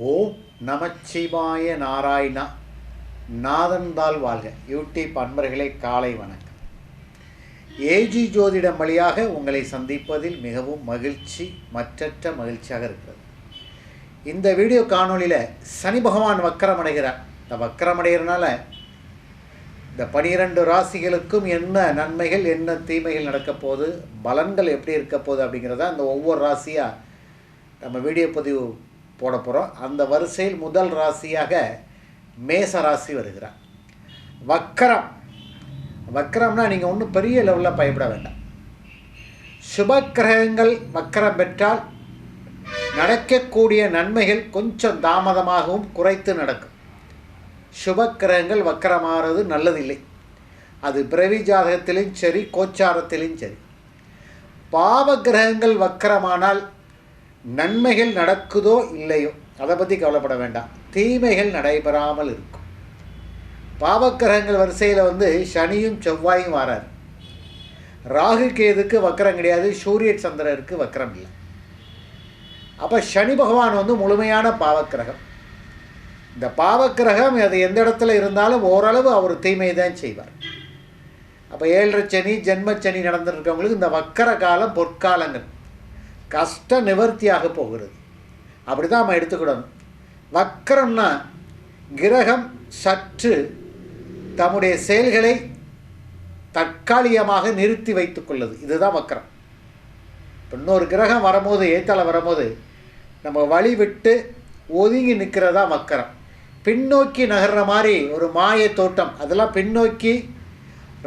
ஓம் நமச்சிவாய நாராயணா நாதன்தால் வாழ்க. யூடியூப் அன்பர்களே காலை வணக்கம். ஏஜி ஜோதிடம் வழியாக உங்களை சந்திப்பதில் மிகவும் மகிழ்ச்சி மற்றற்ற மகிழ்ச்சியாக இருக்கிறது. இந்த வீடியோ காணொலியில் சனி பகவான் வக்கரமடைகிறார் இந்த வக்கரமடைகிறனால இந்த பனிரெண்டு ராசிகளுக்கும் என்ன நன்மைகள் என்ன தீமைகள் நடக்க போகுது பலன்கள் எப்படி இருக்க போகுது அப்படிங்கிறத அந்த ஒவ்வொரு ராசியாக நம்ம வீடியோ பதிவு போட போகிறோம் அந்த வரிசையில் முதல் ராசியாக மேச ராசி வருகிறார். வக்கரம். வக்கரம்னா நீங்கள் ஒன்றும் பெரிய லெவலில் பயப்பட வேண்டாம். சுப கிரகங்கள் வக்கரம் பெற்றால் நடக்கக்கூடிய நன்மைகள் கொஞ்சம் தாமதமாகவும் குறைத்து நடக்கும். சுப கிரகங்கள் வக்கரமாகிறது நல்லதில்லை. அது பிறவி ஜாதகத்திலும் சரி கோச்சாரத்திலும் சரி. பாவ கிரகங்கள் வக்கரமானால் நன்மைகள் நடக்குதோ இல்லையோ அதை பற்றி கவலைப்பட வேண்டாம். தீமைகள் நடைபெறாமல் இருக்கும். பாவக்கிரகங்கள் வரிசையில் வந்து சனியும் செவ்வாயும் வரார். ராகு கேதுக்கு வக்கரம் கிடையாது சூரிய சந்திரருக்கு வக்கரம் இல்லை. அப்போ சனி பகவான் வந்து முழுமையான பாவக்கிரகம். இந்த பாவக்கிரகம் அது எந்த இடத்துல இருந்தாலும் ஓரளவு அவர் தீமை தான் செய்வார். அப்போ ஏழரை சனி ஜென்மச்சனி நடந்துருக்கவங்களுக்கு இந்த வக்கர காலம் பொற்காலங்கள். கஷ்ட நிவர்த்தியாக போகிறது. அப்படி தான் நம்ம எடுத்துக்கிடணும். வக்கரம்னா கிரகம் சற்று தம்முடைய செயல்களை தற்காலிகமாக நிறுத்தி வைத்துக்கொள்ளுது இதுதான் வக்கரம். இன்னொரு கிரகம் வரும்போது ஏத்தால வரும்போது நம்ம வழி விட்டு ஒதுங்கி நிற்கிறதா வக்கரம். பின்னோக்கி நகர்ற மாதிரி ஒரு மாய தோட்டம் அதெல்லாம் பின்னோக்கி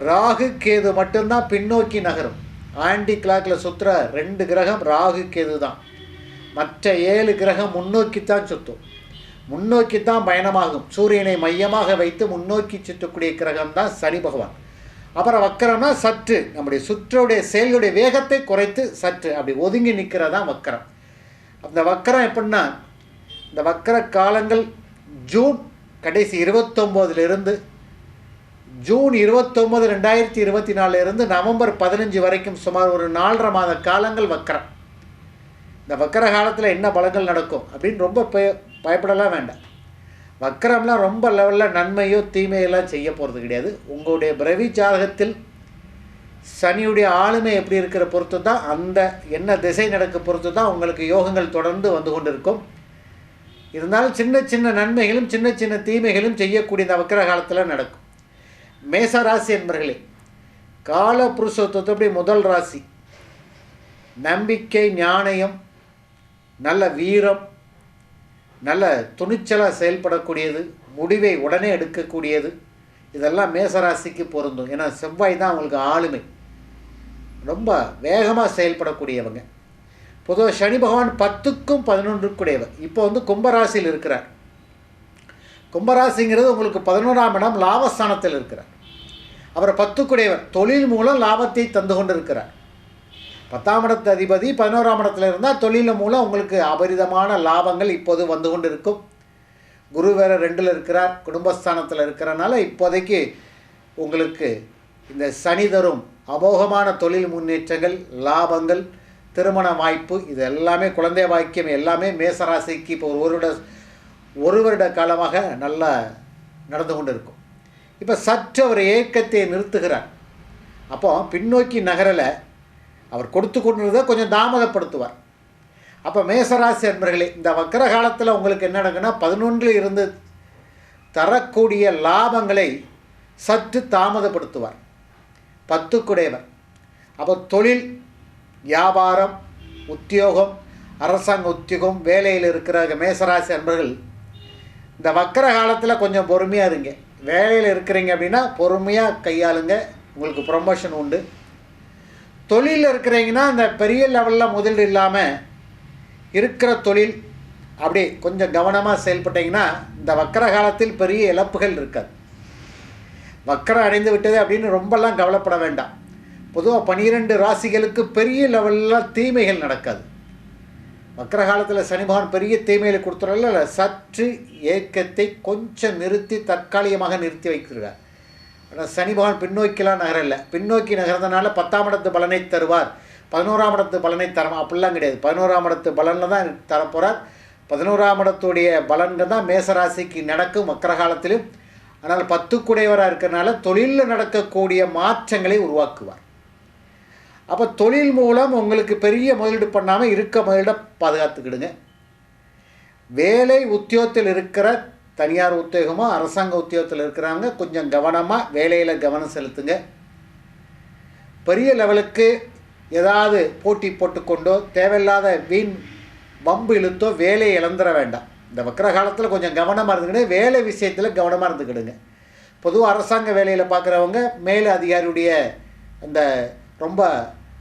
ராகு கேது மட்டும்தான் பின்னோக்கி நகரும். ஆண்டி கிளாக்கில் சுற்றுற ரெண்டு கிரகம் ராகு கேது தான் மற்ற ஏழு கிரகம் முன்னோக்கித்தான் சுற்றும் முன்னோக்கித்தான் பயணமாகும். சூரியனை மையமாக வைத்து முன்னோக்கி சுற்றக்கூடிய கிரகம் தான் சனி பகவான். அப்புறம் வக்கரம்னா சற்று. நம்முடைய சுற்றுடைய செயல்களுடைய வேகத்தை குறைத்து சற்று. அப்படி ஒதுங்கி நிற்கிறதா வக்கரம். அந்த வக்கரம் எப்படின்னா இந்த வக்கர காலங்கள் ஜூன் கடைசி இருபத்தொம்போதுலேருந்து ஜூன் இருபத்தொம்பது ரெண்டாயிரத்தி இருபத்தி நாலுலேருந்து நவம்பர் பதினஞ்சு வரைக்கும் சுமார் ஒரு நாலரை மாத காலங்கள் வக்கரம். இந்த வக்கர காலத்தில் என்ன பலங்கள் நடக்கும் அப்படின்னு ரொம்ப பய பயப்படலாம் வேண்டாம். வக்கரம்லாம் ரொம்ப லெவலில் நன்மையோ தீமையெல்லாம் செய்ய போகிறது கிடையாது. உங்களுடைய பிரவி ஜாதகத்தில் சனியுடைய ஆளுமை எப்படி இருக்கிற பொறுத்து தான் அந்த என்ன திசை நடக்க பொறுத்து தான் உங்களுக்கு யோகங்கள் தொடர்ந்து வந்து கொண்டிருக்கும். இருந்தாலும் சின்ன சின்ன நன்மைகளும் சின்ன சின்ன தீமைகளும் செய்யக்கூடிய இந்த வக்கர காலத்தில் நடக்கும். மேச ராசி என்பர்களே கால புருஷத்துவத்தப்படி முதல் ராசி? நம்பிக்கை ஞானயம் நல்ல வீரம் நல்ல துணிச்சலாக செயல்படக்கூடியது முடிவை உடனே எடுக்கக்கூடியது இதெல்லாம் மேசராசிக்கு பொருந்தும். ஏன்னா செவ்வாய் தான் அவங்களுக்கு ஆளுமை. ரொம்ப வேகமாக செயல்படக்கூடியவங்க. பொதுவாக சனி பகவான் பத்துக்கும் பதினொன்றுக்குடையவர். இப்போ வந்து கும்பராசியில் இருக்கிறார். கும்பராசிங்கிறது உங்களுக்கு பதினோராம் இடம் லாபஸ்தானத்தில் இருக்கிறார். அவரை பத்துக்குடையவர். தொழில் மூலம் லாபத்தை தந்து கொண்டு இருக்கிறார் பத்தாம் இடத்து அதிபதி பதினோராம் இடத்துல இருந்தால் தொழில் மூலம் உங்களுக்கு அபரிதமான லாபங்கள் இப்போது வந்து கொண்டு இருக்கும் குரு வேற ரெண்டில் இருக்கிறார் குடும்பஸ்தானத்தில் இருக்கிறனால இப்போதைக்கு உங்களுக்கு இந்த சனி தரும் அமோகமான தொழில் முன்னேற்றங்கள் லாபங்கள் திருமண வாய்ப்பு இது எல்லாமே குழந்தை வாக்கியம் எல்லாமே மேசராசிக்கு இப்போ ஒரு வருட ஒரு வருட காலமாக நல்லா நடந்து கொண்டு இருக்கும் இப்போ சற்று அவர் ஏக்கத்தை நிறுத்துகிறார். அப்போ பின்னோக்கி நகரில் அவர் கொடுத்து கொண்டிருந்ததை கொஞ்சம் தாமதப்படுத்துவார். அப்போ மேசராசி அன்பர்களே இந்த வக்கர காலத்தில் உங்களுக்கு என்ன நடக்குன்னா பதினொன்றில் இருந்து தரக்கூடிய லாபங்களை சற்று தாமதப்படுத்துவார். பத்துக்குடையவர். அப்போ தொழில் வியாபாரம் உத்தியோகம் அரசாங்க உத்தியோகம் வேலையில் இருக்கிற மேசராசி அன்பர்கள் இந்த வக்கர காலத்தில் கொஞ்சம் பொறுமையாக இருங்க. வேலையில் இருக்கிறீங்க அப்படின்னா பொறுமையாக கையாளுங்க. உங்களுக்கு ப்ரொமோஷன் உண்டு. தொழிலில் இருக்கிறீங்கன்னா இந்த பெரிய லெவலில் முதலீடு இல்லாமல் இருக்கிற தொழில் அப்படி கொஞ்சம் கவனமாக செயல்பட்டீங்கன்னா இந்த வக்கர காலத்தில் பெரிய இழப்புகள் இருக்காது. வக்கரம் அடைந்து விட்டது அப்படின்னு ரொம்பலாம் கவலைப்பட வேண்டாம். பொதுவாக பனிரெண்டு ராசிகளுக்கு பெரிய லெவலில் தீமைகள் நடக்காது. வக்கர காலத்தில் சனி பெரிய தீமையில் கொடுத்துறல சற்று ஏக்கத்தை கொஞ்சம் நிறுத்தி தற்காலிகமாக நிறுத்தி வைக்கிறார் ஆனால் சனிபகவான் பின்னோக்கிலாம் நகரல. பின்னோக்கி நகர்ந்தனால பத்தாம் இடத்து பலனை தருவார். பதினோராம் இடத்து பலனை தரம் அப்படிலாம் கிடையாது. பதினோராம் இடத்து பலனில் தான் தரப்போகிறார் பதினோராம் இடத்துடைய பலன்கள் தான் மேசராசிக்கு நடக்கும் வக்கர காலத்திலும் ஆனால் பத்துக்குடையவராக இருக்கிறனால தொழிலில் நடக்கக்கூடிய மாற்றங்களை உருவாக்குவார். அப்போ தொழில் மூலம் உங்களுக்கு பெரிய முதலீடு பண்ணாமல் இருக்க முதலீடை பாதுகாத்துக்கிடுங்க. வேலை உத்தியோகத்தில் இருக்கிற தனியார் உத்தியோகமோ அரசாங்க உத்தியோகத்தில் இருக்கிறாங்க கொஞ்சம் கவனமாக வேலையில் கவனம் செலுத்துங்க. பெரிய லெவலுக்கு ஏதாவது போட்டி போட்டுக்கொண்டோ தேவையில்லாத வீண் வம்பு இழுத்தோ வேலையை இழந்துட வேண்டாம். இந்த வக்கர காலத்தில் கொஞ்சம் கவனமாக இருந்துக்கிட்டு வேலை விஷயத்தில் கவனமாக இருந்துக்கிடுங்க. பொதுவாக அரசாங்க வேலையில் பார்க்குறவங்க மேல் அதிகாரியுடைய அந்த ரொம்ப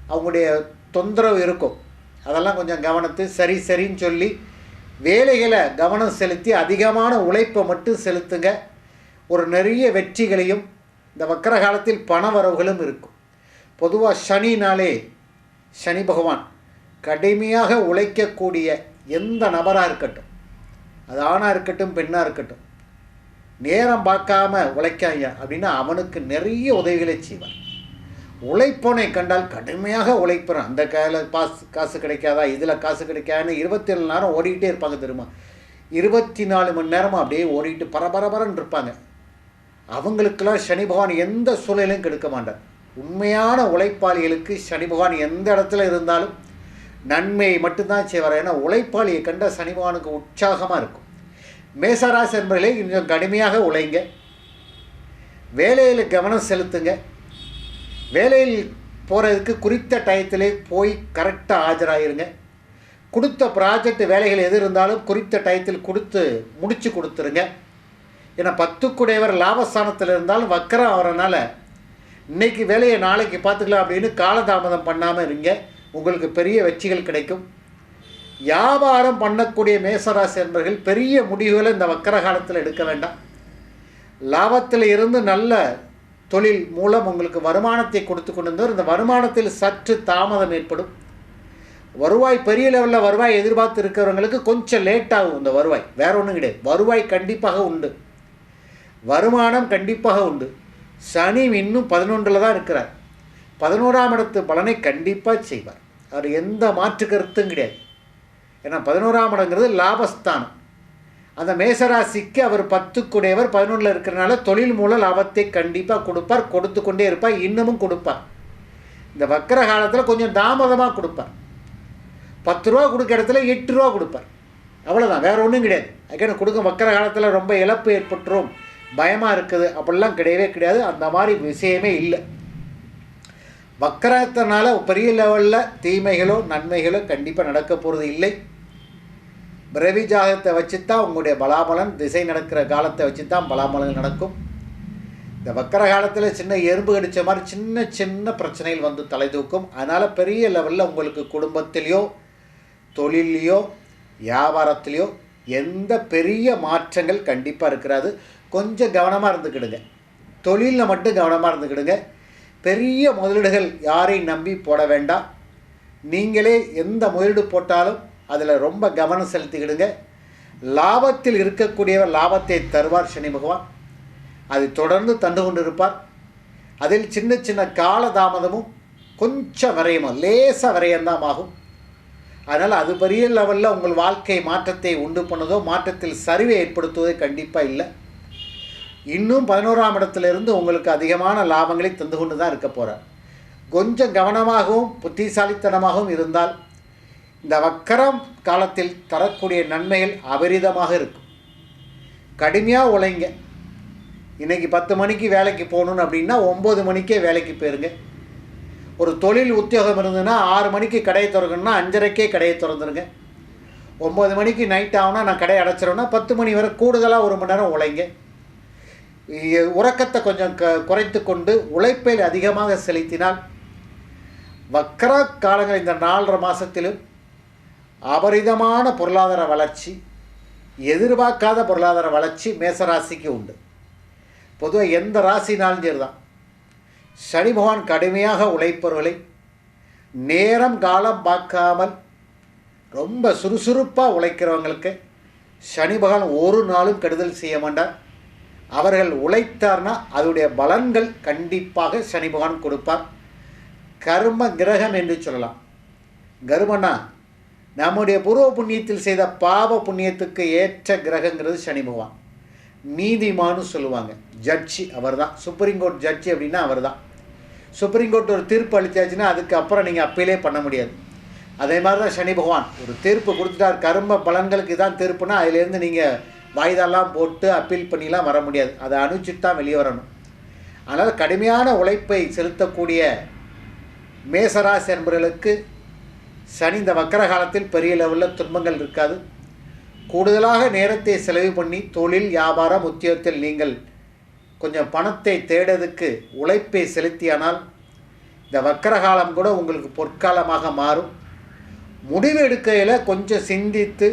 அவங்களுடைய தொந்தரவு இருக்கும். அதெல்லாம் கொஞ்சம் கவனத்து சரி சரின்னு சொல்லி வேலைகளை கவனம் செலுத்தி அதிகமான உழைப்பை மட்டும் செலுத்துங்க. ஒரு நிறைய வெற்றிகளையும் இந்த வக்கர காலத்தில் பண வரவுகளும் இருக்கும். பொதுவாக சனினாலே சனி பகவான் கடுமையாக உழைக்கக்கூடிய எந்த நபராக இருக்கட்டும் அது ஆணாக இருக்கட்டும் பெண்ணாக இருக்கட்டும் நேரம் பார்க்காம உழைக்காங்க அப்படின்னா அவனுக்கு நிறைய உதவிகளை செய்வான் உழைப்போனை கண்டால் கடுமையாக உழைப்பான். அந்த கையில் பாஸ் காசு கிடைக்காதா? இதில் காசு கிடைக்காதுன்னு இருபத்தி நாலு நேரம் ஓடிக்கிட்டே இருப்பாங்க தெரியுமா? இருபத்தி நாலு மணி நேரமும் அப்படியே ஓடிட்டு பரபரபரன்னு இருப்பாங்க. அவங்களுக்கெல்லாம் சனி பகவான் எந்த சூழலையும் கெடுக்க மாட்டார். உண்மையான உழைப்பாளிகளுக்கு சனி பகவான் எந்த இடத்துல இருந்தாலும் நன்மையை மட்டும்தான் செய்வார். ஏன்னா உழைப்பாளியை கண்ட சனி பகவானுக்கு உற்சாகமாக இருக்கும். மேசராசி என்பர்களே கொஞ்சம் கடுமையாக உழைங்க. வேலையில் கவனம் செலுத்துங்க. வேலையில் போகிறதுக்கு குறித்த டயத்திலே போய் கரெக்டாக ஆஜராயிருங்க. கொடுத்த ப்ராஜெக்ட் வேலைகள் எது இருந்தாலும் குறித்த டயத்தில் கொடுத்து முடித்து கொடுத்துருங்க. ஏன்னா பத்துக்குடையவர் லாபஸ்தானத்தில் இருந்தாலும் வக்கரம் ஆகிறனால இன்றைக்கி வேலையை நாளைக்கு பார்த்துக்கலாம் அப்படின்னு காலதாமதம் பண்ணாமல் இருங்க. உங்களுக்கு பெரிய வெற்றிகள் கிடைக்கும். வியாபாரம் பண்ணக்கூடிய மேசராசி என்பர்கள் பெரிய முடிவுகளை இந்த வக்கர காலத்தில் எடுக்க வேண்டாம். லாபத்தில் இருந்து நல்ல தொழில் மூலம் உங்களுக்கு வருமானத்தை கொடுத்து கொண்டு வந்தவர் இந்த வருமானத்தில் சற்று தாமதம் ஏற்படும். வருவாய் பெரிய லெவலில் வருவாய் எதிர்பார்த்து இருக்கிறவங்களுக்கு கொஞ்சம் லேட் ஆகும் இந்த வருவாய். வேற ஒன்றும் கிடையாது. வருவாய் கண்டிப்பாக உண்டு. வருமானம் கண்டிப்பாக உண்டு. சனி இன்னும் பதினொன்றில் தான் இருக்கிறார். பதினோராம் இடத்து பலனை கண்டிப்பாக செய்வார். அவர் எந்த மாற்று கருத்தும் கிடையாது. ஏன்னா பதினோராம் இடங்கிறது லாபஸ்தானம். அந்த மேசராசிக்கு அவர் பத்துக்குடையவர். பதினொன்றில் இருக்கிறனால தொழில் மூலம் லாபத்தை கண்டிப்பாக கொடுப்பார் கொடுத்து கொண்டே இருப்பார் இன்னமும் கொடுப்பார். இந்த வக்கர காலத்தில் கொஞ்சம் தாமதமாக கொடுப்பார். பத்து ரூபா கொடுக்க இடத்துல எட்டு ரூபா கொடுப்பார். அவ்வளோதான் வேறு ஒன்றும் கிடையாது. அதுக்கான கொடுக்க வக்கர காலத்தில் ரொம்ப இழப்பு ஏற்பட்டுரும் பயமாக இருக்குது அப்படிலாம் கிடையவே கிடையாது. அந்த மாதிரி விஷயமே இல்லை. வக்கரத்தினால பெரிய லெவலில் தீமைகளோ நன்மைகளோ கண்டிப்பாக நடக்க போகிறது இல்லை. பிறவி ஜாதகத்தை வச்சு தான் உங்களுடைய பலாபலன் திசை நடக்கிற காலத்தை வச்சு தான் பலாபலன் நடக்கும். இந்த வக்கர காலத்தில் சின்ன எறும்பு கடிச்ச மாதிரி சின்ன சின்ன பிரச்சனைகள் வந்து தலை தூக்கும். அதனால் பெரிய லெவலில் உங்களுக்கு குடும்பத்திலையோ தொழிலையோ வியாபாரத்திலையோ எந்த பெரிய மாற்றங்கள் கண்டிப்பாக இருக்கிறாது கொஞ்சம் கவனமாக இருந்துக்கிடுங்க. தொழிலில் மட்டும் கவனமாக இருந்துக்கிடுங்க. பெரிய முதலீடுகள் யாரையும் நம்பி போட வேண்டாம். நீங்களே எந்த முதலீடு போட்டாலும் அதில் ரொம்ப கவனம் செலுத்திக்கிடுங்க. லாபத்தில் இருக்கக்கூடியவர் லாபத்தை தருவார் சனி பகவான். அதை தொடர்ந்து தந்து கொண்டு இருப்பார் அதில் சின்ன சின்ன கால தாமதமும் கொஞ்சம் விரயமும் லேசாக விரயம்தான் ஆகும். அதனால் அது பெரிய லெவலில் உங்கள் வாழ்க்கை மாற்றத்தை உண்டு பண்ணதோ மாற்றத்தில் சரிவை ஏற்படுத்துவதோ கண்டிப்பாக இல்லை. இன்னும் பதினோராம் இடத்துலேருந்து உங்களுக்கு அதிகமான லாபங்களை தந்து கொண்டு தான் இருக்க போகிறார் கொஞ்சம் கவனமாகவும் புத்திசாலித்தனமாகவும் இருந்தால் இந்த வக்கரம் காலத்தில் தரக்கூடிய நன்மைகள் அபரிதமாக இருக்கும். கடுமையாக உழைங்க. இன்றைக்கி பத்து மணிக்கு வேலைக்கு போகணுன்னு அப்படின்னா ஒம்பது மணிக்கே வேலைக்கு போயிருங்க. ஒரு தொழில் உத்தியோகம் இருந்ததுன்னா ஆறு மணிக்கு கடையை திறக்கணும்னா அஞ்சரைக்கே கடையை திறந்துருங்க. ஒம்பது மணிக்கு நைட் ஆகுனா நான் கடையை அடைச்சிருவேன்னா பத்து மணி வரை கூடுதலாக ஒரு மணி நேரம் உழைங்க. உறக்கத்தை கொஞ்சம் க குறைத்து கொண்டு உழைப்பை அதிகமாக செலுத்தினால் வக்கர காலங்கள் இந்த நாலரை மாதத்திலும் அபரிதமான பொருளாதார வளர்ச்சி எதிர்பார்க்காத பொருளாதார வளர்ச்சி மேசராசிக்கு உண்டு. பொதுவாக எந்த ராசினாலும் சரிதான். சனி பகவான் கடுமையாக உழைப்பவர்களை நேரம் காலம் பார்க்காமல் ரொம்ப சுறுசுறுப்பாக உழைக்கிறவங்களுக்கு சனி பகவான் ஒரு நாளும் கெடுதல் செய்ய மாட்டார். அவர்கள் உழைத்தார்னா அதனுடைய பலன்கள் கண்டிப்பாக சனி பகவான் கொடுப்பார். கர்ம கிரகம் என்று சொல்லலாம். கருமன்னா நம்முடைய பூர்வ புண்ணியத்தில் செய்த பாவ புண்ணியத்துக்கு ஏற்ற கிரகங்கிறது சனி பகவான். நீதிமான்னு சொல்லுவாங்க. ஜட்ஜி அவர் தான் சுப்ரீம் கோர்ட் ஜட்ஜி அப்படின்னா அவர் தான் சுப்ரீம் கோர்ட் ஒரு தீர்ப்பு அளித்தாச்சுன்னா அதுக்கப்புறம் நீங்கள் அப்பீலே பண்ண முடியாது. அதே மாதிரி தான் சனி பகவான். ஒரு தீர்ப்பு கொடுத்துட்டார். கரும பலன்களுக்கு தான் தீர்ப்புனா அதிலேருந்து நீங்கள் வாய்தாலாம் போட்டு அப்பீல் பண்ணிலாம் வர முடியாது. அதை அனுப்பிச்சிட்டு தான் வெளியே வரணும். அதனால் கடுமையான உழைப்பை செலுத்தக்கூடிய மேசராசி என்பவர்களுக்கு சனி இந்த வக்கர காலத்தில் பெரிய லெவலில் துன்பங்கள் இருக்காது. கூடுதலாக நேரத்தை செலவு பண்ணி தொழில் வியாபாரம் உத்தியோகத்தில் நீங்கள் கொஞ்சம் பணத்தை தேடுறதுக்கு உழைப்பை செலுத்தியானால் இந்த வக்கரகாலம் கூட உங்களுக்கு பொற்காலமாக மாறும். முடிவு எடுக்கையில் கொஞ்சம் சிந்தித்து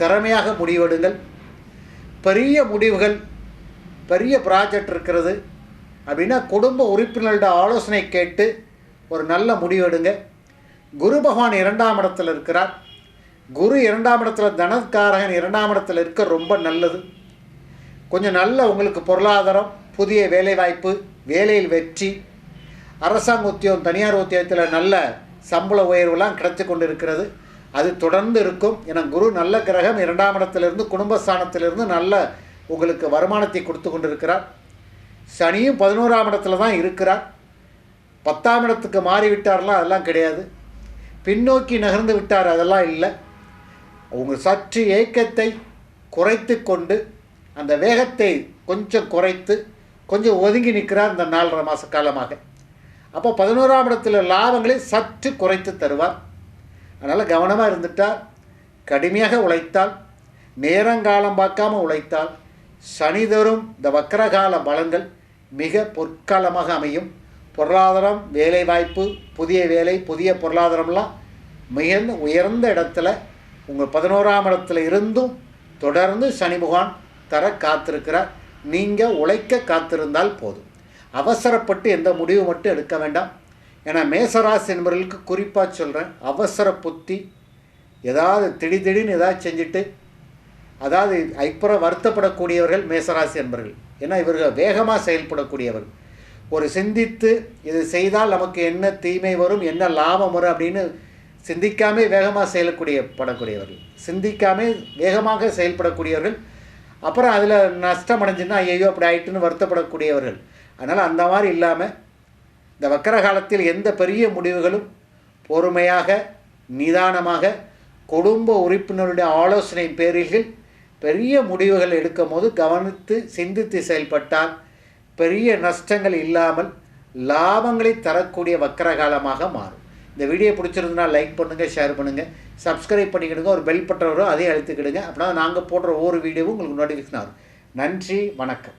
திறமையாக முடிவெடுங்கள். பெரிய முடிவுகள் பெரிய ப்ராஜெக்ட் இருக்கிறது அப்படின்னா குடும்ப உறுப்பினர்களோட ஆலோசனை கேட்டு ஒரு நல்ல முடிவெடுங்க குரு பகவான் இரண்டாம் இடத்துல இருக்கிறார். குரு இரண்டாம் இடத்துல தனக்காரகன் இரண்டாம் இடத்துல இருக்க ரொம்ப நல்லது. கொஞ்சம் நல்ல உங்களுக்கு பொருளாதாரம் புதிய வேலைவாய்ப்பு வேலையில் வெற்றி அரசாங்க உத்தியோகம் தனியார் உத்தியோகத்தில் நல்ல சம்பள உயர்வுலாம் கிடைத்து கொண்டு இருக்கிறது அது தொடர்ந்து இருக்கும். ஏன்னா குரு நல்ல கிரகம் இரண்டாம் இடத்திலிருந்து குடும்பஸ்தானத்திலிருந்து நல்ல உங்களுக்கு வருமானத்தை கொடுத்து கொண்டு இருக்கிறார் சனியும் பதினோராம் இடத்துல தான் இருக்கிறார். பத்தாம் இடத்துக்கு மாறிவிட்டார்லாம் அதெல்லாம் கிடையாது. பின்னோக்கி நகர்ந்து விட்டார் அதெல்லாம் இல்லை. அவங்க சற்று ஏக்கத்தை குறைத்து கொண்டு அந்த வேகத்தை கொஞ்சம் குறைத்து கொஞ்சம் ஒதுங்கி நிற்கிறார் இந்த நாலரை மாத காலமாக. அப்போ பதினோராம் இடத்துல லாபங்களை சற்று குறைத்து தருவார். அதனால் கவனமாக இருந்துட்டால் கடுமையாக உழைத்தால் நேரங்காலம் பார்க்காம உழைத்தால் சனி தரும் இந்த வக்கரகால பலன்கள் மிக பொற்காலமாக அமையும். பொருளாதாரம் வேலைவாய்ப்பு புதிய வேலை புதிய பொருளாதாரம்லாம் மிகுந்த உயர்ந்த இடத்துல உங்கள் பதினோராம் இடத்துல இருந்தும் தொடர்ந்து சனி பகவான் தர காத்திருக்கிறார். நீங்கள் உழைக்க காத்திருந்தால் போதும். அவசரப்பட்டு எந்த முடிவு மட்டும் எடுக்க வேண்டாம். ஏன்னா மேசராசி என்பவர்களுக்கு குறிப்பாக சொல்கிறேன் அவசர புத்தி ஏதாவது திடீர்னு ஏதாவது செஞ்சுட்டு அதாவது ஐப்புற வருத்தப்படக்கூடியவர்கள் மேசராசி என்பவர்கள் ஏன்னா இவர்கள் வேகமாக செயல்படக்கூடியவர்கள். ஒரு சிந்தித்து இது செய்தால் நமக்கு என்ன தீமை வரும் என்ன லாபம் வரும் அப்படின்னு சிந்திக்காமே வேகமாக செயலக்கூடிய படக்கூடியவர்கள். சிந்திக்காமே வேகமாக செயல்படக்கூடியவர்கள். அப்புறம் அதில் நஷ்டம் அடைஞ்சுன்னா ஐயோ அப்படி ஆயிட்டுன்னு வருத்தப்படக்கூடியவர்கள். அதனால் அந்த மாதிரி இல்லாமல் இந்த வக்கர காலத்தில் எந்த பெரிய முடிவுகளும் பொறுமையாக நிதானமாக குடும்ப உறுப்பினருடைய ஆலோசனை பேரில் பெரிய முடிவுகள் எடுக்கும் போது கவனித்து சிந்தித்து செயல்பட்டால் பெரிய நஷ்டங்கள் இல்லாமல் லாபங்களை தரக்கூடிய வக்கர காலமாக மாறும். இந்த வீடியோ பிடிச்சிருந்தனா லைக் பண்ணுங்கள் ஷேர் பண்ணுங்கள் சப்ஸ்கிரைப் பண்ணிக்கிடுங்க ஒரு பெல் பட்டன் வரும் அதையும் அழுத்திக்கிடுங்க. அப்படின்னா நாங்கள் போடுற ஒவ்வொரு வீடியோவும் உங்களுக்கு நோட்டிஃபிகேஷன் ஆகும் நன்றி வணக்கம்.